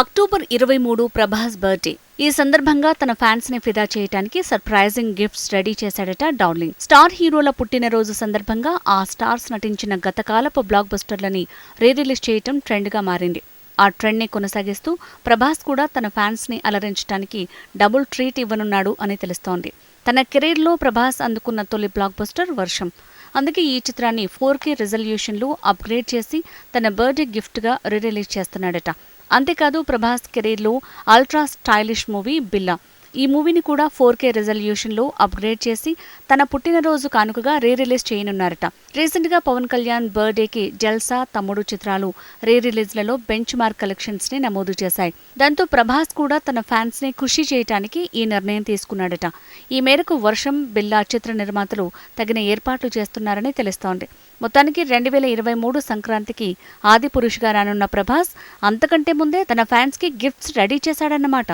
October ఇరవై మూడు Prabhas birthday. ఈ సందర్భంగా తన ఫ్యాన్స్ని ఫిదా చేయడానికి సర్ప్రైజింగ్ గిఫ్ట్స్ రెడీ చేశాడట డార్లింగ్. స్టార్ హీరోల పుట్టినరోజు సందర్భంగా ఆ స్టార్స్ నటించిన గతకాలపు బ్లాక్ బస్టర్లని రీరిలీజ్ చేయటం ట్రెండ్గా మారింది. ఆ ట్రెండ్ని కొనసాగిస్తూ ప్రభాస్ కూడా తన ఫ్యాన్స్ని అలరించడానికి డబుల్ ట్రీట్ ఇవ్వనున్నాడు అని తెలుస్తోంది. తన కెరీర్లో ప్రభాస్ అందుకున్న తొలి బ్లాక్ బస్టర్ వర్షం. అందుకే ఈ చిత్రాన్ని ఫోర్ కే రిజల్యూషన్లో అప్గ్రేడ్ చేసి తన బర్త్డే గిఫ్ట్గా రిలీజ్ చేస్తున్నాడట. అంతేకాదు ప్రభాస్ కెరీర్లో అల్ట్రా స్టైలిష్ మూవీ బిల్లా. ఈ మూవీని కూడా ఫోర్ కే రిజల్యూషన్లో అప్గ్రేడ్ చేసి తన పుట్టినరోజు కానుకగా రీ రిలీజ్ చేయనున్నారట. రీసెంట్గా పవన్ కళ్యాణ్ బర్త్డేకి జల్సా తమ్ముడు చిత్రాలు రీ రిలీజ్లలో బెంచ్ మార్క్ కలెక్షన్స్ని నమోదు చేశాయి. దాంతో ప్రభాస్ కూడా తన ఫ్యాన్స్ని ఖుషి చేయడానికి ఈ నిర్ణయం తీసుకున్నాడట. ఈ మేరకు వర్షం బిల్లా చిత్ర నిర్మాతలు తగిన ఏర్పాట్లు చేస్తున్నారని తెలుస్తోంది. మొత్తానికి రెండు వేల ఇరవై మూడు సంక్రాంతికి ఆది పురుషుగా రానున్న ప్రభాస్ అంతకంటే ముందే తన ఫ్యాన్స్కి గిఫ్ట్స్ రెడీ చేశాడన్నమాట.